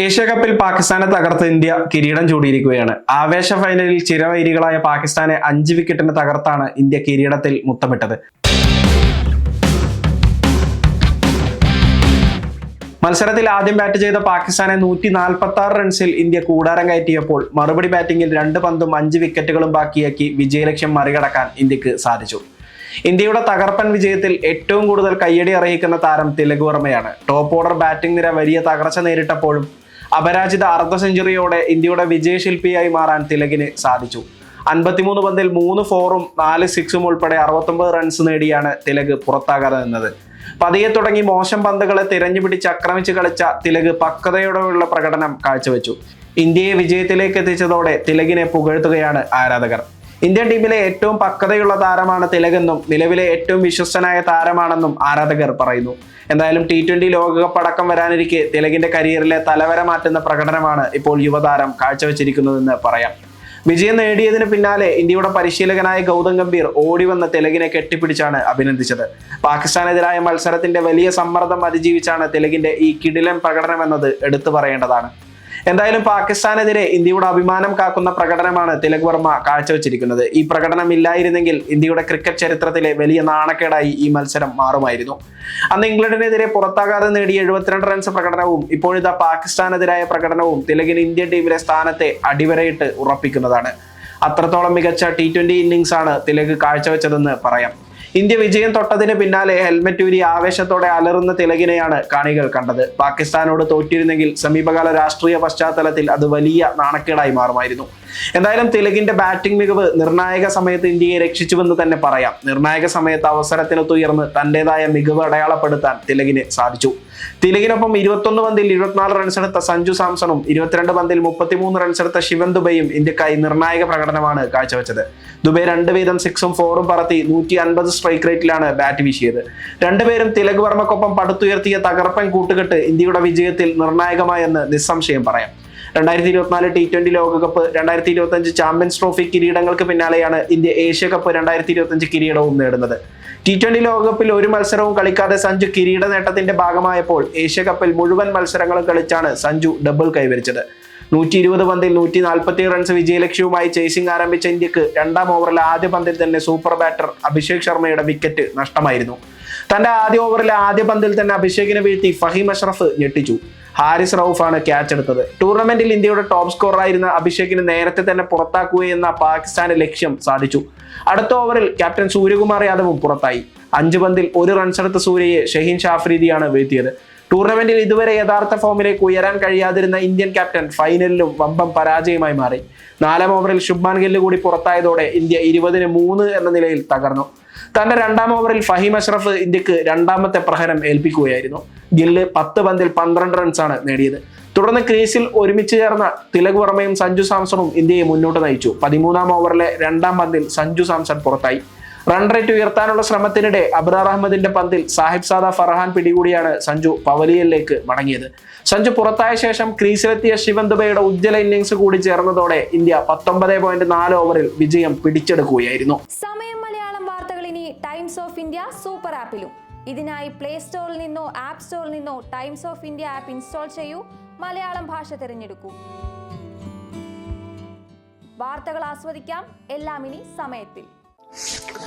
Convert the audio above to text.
Asia കപ്പിൽ പാകിസ്ഥാനെ തകർത്ത് ഇന്ത്യ കിരീടം ചൂടിയിരിക്കുകയാണ്. ആവേശ ഫൈനലിൽ ചിരവൈരികളായ പാകിസ്ഥാനെ അഞ്ച് വിക്കറ്റിന് തകർത്താണ് ഇന്ത്യ കിരീടത്തിൽ മുത്തമിട്ടത്. മത്സരത്തിൽ ആദ്യം ബാറ്റ് ചെയ്ത പാകിസ്ഥാനെ നൂറ്റി നാൽപ്പത്തി ആറ് റൺസിൽ ഇന്ത്യ കൂടാരം കയറ്റിയപ്പോൾ മറുപടി ബാറ്റിംഗിൽ രണ്ട് പന്തും അഞ്ച് വിക്കറ്റുകളും ബാക്കിയാക്കി വിജയലക്ഷ്യം മറികടക്കാൻ ഇന്ത്യയ്ക്ക് സാധിച്ചു. ഇന്ത്യയുടെ തകർപ്പൻ വിജയത്തിൽ ഏറ്റവും കൂടുതൽ കയ്യടി അറിയിക്കുന്ന താരം തിലക് വർമ്മയാണ്. ടോപ്പ് ഓർഡർ ബാറ്റിംഗ് നിര വലിയ തകർച്ച നേരിട്ടപ്പോഴും അപരാജിത അർദ്ധ സെഞ്ചുറിയോടെ ഇന്ത്യയുടെ വിജയശില്പിയായി മാറാൻ തിലകിന് സാധിച്ചു. അൻപത്തിമൂന്ന് പന്തിൽ മൂന്ന് ഫോറും നാല് സിക്സും ഉൾപ്പെടെ അറുപത്തൊമ്പത് റൺസ് നേടിയാണ് തിലക് പുറത്താകാതെ നിന്നത് പതിയെ തുടങ്ങി മോശം പന്തുകളെ തിരഞ്ഞു പിടിച്ച് ആക്രമിച്ച് കളിച്ച തിലക് പക്വതയോടെയുള്ള പ്രകടനം കാഴ്ചവെച്ചു. ഇന്ത്യയെ വിജയത്തിലേക്ക് എത്തിച്ചതോടെ തിലകിനെ പുകഴ്ത്തുകയാണ് ആരാധകർ. ഇന്ത്യൻ ടീമിലെ ഏറ്റവും പക്വതയുള്ള താരമാണ് തിലകെന്നും നിലവിലെ ഏറ്റവും വിശ്വസ്തനായ താരമാണെന്നും ആരാധകർ പറയുന്നു. എന്തായാലും ടി ട്വന്റി ലോകകപ്പ് അടക്കം വരാനിരിക്കെ തിലകിന്റെ കരിയറിലെ തലവര മാറ്റുന്ന പ്രകടനമാണ് ഇപ്പോൾ യുവതാരം കാഴ്ചവെച്ചിരിക്കുന്നതെന്ന് പറയാം. വിജയം നേടിയതിന് പിന്നാലെ ഇന്ത്യയുടെ പരിശീലകനായ ഗൗതം ഗംഭീർ ഓടി വന്ന കെട്ടിപ്പിടിച്ചാണ് അഭിനന്ദിച്ചത്. പാകിസ്ഥാനെതിരായ മത്സരത്തിന്റെ വലിയ സമ്മർദ്ദം അതിജീവിച്ചാണ് തിലകിന്റെ ഈ കിടിലൻ പ്രകടനം എന്നത് എടുത്തു പറയേണ്ടതാണ്. എന്തായാലും പാകിസ്ഥാനെതിരെ ഇന്ത്യയുടെ അഭിമാനം കാക്കുന്ന പ്രകടനമാണ് തിലക് വർമ്മ കാഴ്ചവെച്ചിരിക്കുന്നത്. ഈ പ്രകടനം ഇല്ലായിരുന്നെങ്കിൽ ഇന്ത്യയുടെ ക്രിക്കറ്റ് ചരിത്രത്തിലെ വലിയ നാണക്കേടായി ഈ മത്സരം മാറുമായിരുന്നു. അന്ന് ഇംഗ്ലണ്ടിനെതിരെ പുറത്താകാതെ നേടിയ എഴുപത്തിരണ്ട് റൺസ് പ്രകടനവും ഇപ്പോഴിതാ പാകിസ്ഥാനെതിരായ പ്രകടനവും തിലകിന് ഇന്ത്യൻ ടീമിലെ സ്ഥാനത്തെ അടിവരയിട്ട് ഉറപ്പിക്കുന്നതാണ്. അത്രത്തോളം മികച്ച ടി ട്വന്റി ഇന്നിങ്സ് ആണ് തിലക് കാഴ്ചവെച്ചതെന്ന് പറയാം. ഇന്ത്യ വിജയം തൊട്ടതിന് പിന്നാലെ ഹെൽമെറ്റ് ഊരി ആവേശത്തോടെ അലറുന്ന തിലകിനെയാണ് കാണികൾ കണ്ടത്. പാകിസ്ഥാനോട് തോറ്റിരുന്നെങ്കിൽ സമീപകാല രാഷ്ട്രീയ പശ്ചാത്തലത്തിൽ അത് വലിയ നാണക്കേടായി മാറുമായിരുന്നു. എന്തായാലും തിലകിന്റെ ബാറ്റിംഗ് മികവ് നിർണായക സമയത്ത് ഇന്ത്യയെ രക്ഷിച്ചുവെന്ന് തന്നെ പറയാം. നിർണായക സമയത്ത് അവസരത്തിനൊത്തുയർന്ന് തന്റേതായ മികവ് അടയാളപ്പെടുത്താൻ തിലകിന് സാധിച്ചു. തിലകിനൊപ്പം ഇരുപത്തൊന്ന് പന്തിൽ ഇരുപത്തിനാല് റൺസെടുത്ത സഞ്ജു സാംസണും ഇരുപത്തിരണ്ട് പന്തിൽ മുപ്പത്തിമൂന്ന് റൺസെടുത്ത ശിവൻ ദുബൈയും ഇന്ത്യക്കായി നിർണായക പ്രകടനമാണ് കാഴ്ചവെച്ചത്. ദുബൈ രണ്ട് വീതം സിക്സും ഫോറും പറത്തി നൂറ്റി അൻപത് സ്ട്രൈക്ക് റേറ്റിലാണ് ബാറ്റ് വീശിയത്. രണ്ടുപേരും തിലക് വർമ്മക്കൊപ്പം പടുത്തുയർത്തിയ തകർപ്പൻ കൂട്ടുകെട്ട് ഇന്ത്യയുടെ വിജയത്തിൽ നിർണായകമായെന്ന് നിസ്സംശയം പറയാം. രണ്ടായിരത്തി ഇരുപത്തിനാല് ടി ട്വന്റി ലോകകപ്പ് രണ്ടായിരത്തി ഇരുപത്തി അഞ്ച് ചാമ്പ്യൻസ് ട്രോഫി കിരീടങ്ങൾക്ക് പിന്നാലെയാണ് ഇന്ത്യ ഏഷ്യ കപ്പ് രണ്ടായിരത്തി ഇരുപത്തി അഞ്ച് കിരീടവും നേടുന്നത്. ടി ട്വന്റി ലോകകപ്പിൽ ഒരു മത്സരവും കളിക്കാതെ സഞ്ജു കിരീട നേട്ടത്തിന്റെ ഭാഗമായപ്പോൾ ഏഷ്യ കപ്പിൽ മുഴുവൻ മത്സരങ്ങളും കളിച്ചാണ് സഞ്ജു ഡബിൾ കൈവരിച്ചത്. നൂറ്റി ഇരുപത് പന്തിൽ നൂറ്റി നാൽപ്പത്തി റൺസ് വിജയലക്ഷ്യവുമായി ചേസിംഗ് ആരംഭിച്ച ഇന്ത്യയ്ക്ക് രണ്ടാം ഓവറിൽ ആദ്യ പന്തിൽ തന്നെ സൂപ്പർ ബാറ്റർ അഭിഷേക് ശർമ്മയുടെ വിക്കറ്റ് നഷ്ടമായിരുന്നു. തന്റെ ആദ്യ ഓവറിലെ ആദ്യ പന്തിൽ തന്നെ അഭിഷേകിനെ വീഴ്ത്തി ഫഹീം അഷ്റഫ് ഞെട്ടിച്ചു. ഹാരിസ് റൌഫാണ് ക്യാച്ച് എടുത്തത്. ടൂർണമെന്റിൽ ഇന്ത്യയുടെ ടോപ്പ് സ്കോറായിരുന്ന അഭിഷേകിന് നേരത്തെ തന്നെ പുറത്താക്കുകയെന്ന പാകിസ്ഥാന്റെ ലക്ഷ്യം സാധിച്ചു. അടുത്ത ഓവറിൽ ക്യാപ്റ്റൻ സൂര്യകുമാർ യാദവും പുറത്തായി. അഞ്ച് പന്തിൽ ഒരു റൺസ് എടുത്ത സൂര്യയെ ഷഹീൻ ഷാഫ്രീദിയാണ് വീഴ്ത്തിയത്. ടൂർണമെന്റിൽ ഇതുവരെ യഥാർത്ഥ ഫോമിലേക്ക് ഉയരാൻ കഴിയാതിരുന്ന ഇന്ത്യൻ ക്യാപ്റ്റൻ ഫൈനലിലും വമ്പം പരാജയമായി മാറി. നാലാം ഓവറിൽ ശുഭ്മാൻ ഗില്ല് കൂടി പുറത്തായതോടെ ഇന്ത്യ ഇരുപതിന് മൂന്ന് എന്ന നിലയിൽ തകർന്നു. തന്റെ രണ്ടാം ഓവറിൽ ഫഹീം അഷ്റഫ് ഇന്ത്യയ്ക്ക് രണ്ടാമത്തെ പ്രഹരം ഏൽപ്പിക്കുകയായിരുന്നു. ഗില്ല് പത്ത് പന്തിൽ പന്ത്രണ്ട് റൺസാണ് നേടിയത്. തുടർന്ന് ക്രീസിൽ ഒരുമിച്ച് ചേർന്ന തിലക് വർമ്മയും സഞ്ജു സാംസണും ഇന്ത്യയെ മുന്നോട്ട് നയിച്ചു. പതിമൂന്നാം ഓവറിലെ രണ്ടാം പന്തിൽ സഞ്ജു സാംസൺ പുറത്തായി. റൺ റേറ്റ് ഉയർത്താനുള്ള ശ്രമത്തിനിടെ അബ്രാർ അഹമ്മദിന്റെ പന്തിൽ സാഹിബ് സാദ ഫർഹാൻ പിടികൂടിയാണ് സഞ്ജു പവലിയനിലേക്ക് മടങ്ങിയത്. സഞ്ജു പുറത്തായ ശേഷം ക്രീസിലെത്തിയ ശിവൻ ദുബൈയുടെ ഉജ്ജ്വല ഇന്നിംഗ്സ് കൂടി ചേർന്നതോടെ ഇന്ത്യ പത്തൊമ്പത് പോയിന്റ് നാല് ഓവറിൽ വിജയം പിടിച്ചെടുക്കുകയായിരുന്നു. സമയം മലയാളം വാർത്തകൾ ഇനി ടൈംസ് ഓഫ് ഇന്ത്യ സൂപ്പർ ആപ്പിലും ഇതിനായി പ്ലേ സ്റ്റോറിൽ നിന്നോ ആപ്പ് സ്റ്റോറിൽ നിന്നോ Times of India app install ചെയ്യൂ. മലയാളം ഭാഷ തിരഞ്ഞെടുക്കൂ. വാർത്തകൾ ആസ്വദിക്കാം. എല്ലാം ഇനി സമയത്തിൽ. you